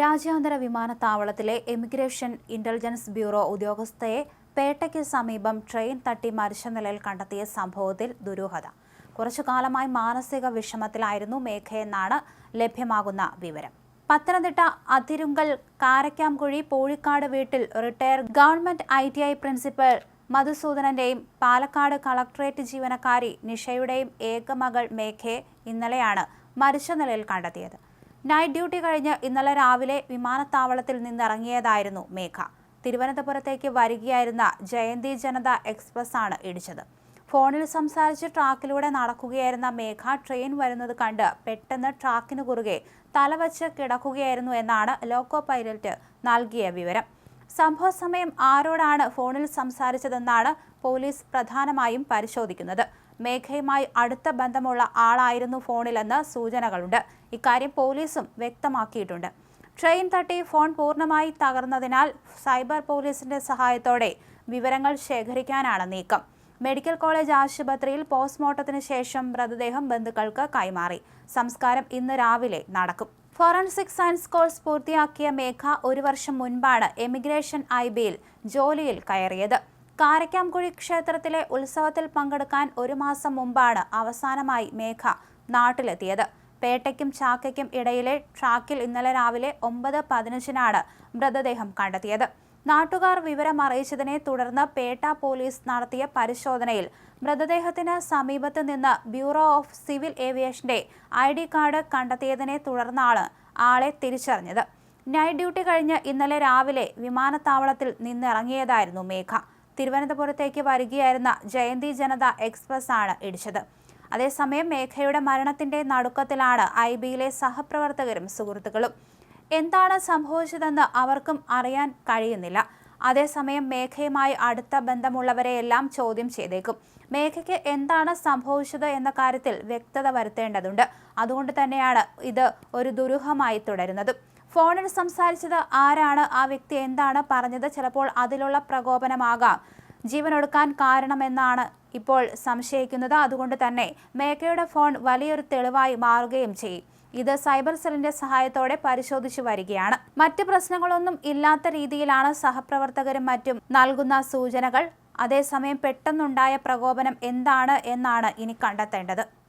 രാജ്യാന്തര വിമാനത്താവളത്തിലെ emigration intelligence bureau ഉദ്യോഗസ്ഥയെ പേട്ടയ്ക്ക് സമീപം ട്രെയിൻ തട്ടി മരിച്ച നിലയിൽ കണ്ടെത്തിയ സംഭവത്തിൽ ദുരൂഹത. കുറച്ചു കാലമായി മാനസിക വിഷമത്തിലായിരുന്നു മേഘയെന്നാണ് ലഭ്യമാകുന്ന വിവരം. പത്തനംതിട്ട അതിരുങ്കൽ കാരക്കാംകുഴി പൂഴിക്കാട് വീട്ടിൽ retire government I T I principal മധുസൂദനന്റെയും Palakkad collectorate ജീവനക്കാരി നിഷയുടെയും ഏകമകൾ മേഘയെ ഇന്നലെയാണ് മരിച്ച നിലയിൽ കണ്ടെത്തിയത്. നൈറ്റ് ഡ്യൂട്ടി കഴിഞ്ഞ് ഇന്നലെ രാവിലെ വിമാനത്താവളത്തിൽ നിന്നിറങ്ങിയതായിരുന്നു മേഘ. തിരുവനന്തപുരത്തേക്ക് വരികയായിരുന്ന ജയന്തി ജനത എക്സ്പ്രസ് ആണ് ഇടിച്ചത്. ഫോണിൽ സംസാരിച്ച് ട്രാക്കിലൂടെ നടക്കുകയായിരുന്ന മേഘ ട്രെയിൻ വരുന്നത് കണ്ട് പെട്ടെന്ന് ട്രാക്കിന് കുറുകെ തലവച്ച് കിടക്കുകയായിരുന്നു എന്നാണ് ലോക്കോ പൈലറ്റ് നൽകിയ വിവരം. സംഭവ സമയം ആരോടാണ് ഫോണിൽ സംസാരിച്ചതെന്നാണ് പോലീസ് പ്രധാനമായും പരിശോധിക്കുന്നത്. മേഘയുമായി അടുത്ത ബന്ധമുള്ള ആളായിരുന്നു ഫോണിലെന്ന് സൂചനകളുണ്ട്. ഇക്കാര്യം പോലീസും വ്യക്തമാക്കിയിട്ടുണ്ട്. ട്രെയിൻ തട്ടി ഫോൺ പൂർണമായി തകർന്നതിനാൽ സൈബർ പോലീസിന്റെ സഹായത്തോടെ വിവരങ്ങൾ ശേഖരിക്കാനാണ് നീക്കം. മെഡിക്കൽ കോളേജ് ആശുപത്രിയിൽ പോസ്റ്റ്മോർട്ടത്തിന് ശേഷം മൃതദേഹം ബന്ധുക്കൾക്ക് കൈമാറി. സംസ്കാരം ഇന്ന് രാവിലെ നടക്കും. ഫോറൻസിക് സയൻസ് കോഴ്സ് പൂർത്തിയാക്കിയ മേഘ ഒരു വർഷം മുൻപാണ് എമിഗ്രേഷൻ ഐ ബിയിൽ ജോലിയിൽ കയറിയത്. കാരക്കാംകുഴി ക്ഷേത്രത്തിലെ ഉത്സവത്തിൽ പങ്കെടുക്കാൻ ഒരു മാസം മുമ്പാണ് അവസാനമായി മേഘ നാട്ടിലെത്തിയത്. പേട്ടയ്ക്കും ചാക്കയ്ക്കും ഇടയിലെ ട്രാക്കിൽ ഇന്നലെ രാവിലെ ഒമ്പത് പതിനഞ്ചിനാണ് മൃതദേഹം കണ്ടെത്തിയത്. നാട്ടുകാർ വിവരം അറിയിച്ചതിനെ തുടർന്ന് പേട്ട പോലീസ് നടത്തിയ പരിശോധനയിൽ മൃതദേഹത്തിന് സമീപത്ത് നിന്ന് ബ്യൂറോ ഓഫ് സിവിൽ ഏവിയേഷന്റെ ഐ ഡി കാർഡ് കണ്ടെത്തിയതിനെ തുടർന്നാണ് ആളെ തിരിച്ചറിഞ്ഞത്. നൈറ്റ് ഡ്യൂട്ടി കഴിഞ്ഞ് ഇന്നലെ രാവിലെ വിമാനത്താവളത്തിൽ നിന്നിറങ്ങിയതായിരുന്നു മേഘ. തിരുവനന്തപുരത്തേക്ക് വരികയായിരുന്ന ജയന്തി ജനത എക്സ്പ്രസ് ആണ് ഇടിച്ചത്. അതേസമയം മേഘയുടെ മരണത്തിന്റെ നടുക്കത്തിലാണ് ഐ ബിയിലെ സഹപ്രവർത്തകരും സുഹൃത്തുക്കളും. എന്താണ് സംഭവിച്ചതെന്ന് അവർക്കും അറിയാൻ കഴിയുന്നില്ല. അതേസമയം മേഘയുമായി അടുത്ത ബന്ധമുള്ളവരെയെല്ലാം ചോദ്യം ചെയ്തേക്കും. മേഘയ്ക്ക് എന്താണ് സംഭവിച്ചത് എന്ന കാര്യത്തിൽ വ്യക്തത വരുത്തേണ്ടതുണ്ട്. അതുകൊണ്ട് തന്നെയാണ് ഇത് ഒരു ദുരൂഹമായി തുടരുന്നത്. ഫോണിൽ സംസാരിച്ചത് ആരാണ്? ആ വ്യക്തി എന്താണ് പറഞ്ഞത്? ചിലപ്പോൾ അതിലുള്ള പ്രകോപനമാകാം. ജീവനൊടുക്കാൻ കാരണമെന്നാണ് ഇപ്പോൾ സംശയിക്കുന്നത്. അതുകൊണ്ട് തന്നെ മേഘയുടെ ഫോൺ വലിയൊരു തെളിവായി മാറുകയും ചെയ്യും. ഇത് സൈബർ സെല്ലിന്റെ സഹായത്തോടെ പരിശോധിച്ചു വരികയാണ്. മറ്റ് പ്രശ്നങ്ങളൊന്നും ഇല്ലാത്ത രീതിയിലാണ് സഹപ്രവർത്തകരും മറ്റും നൽകുന്ന സൂചനകൾ. അതേസമയം പെട്ടെന്നുണ്ടായ പ്രകോപനം എന്താണ് എന്നാണ് ഇനി കണ്ടെത്തേണ്ടത്.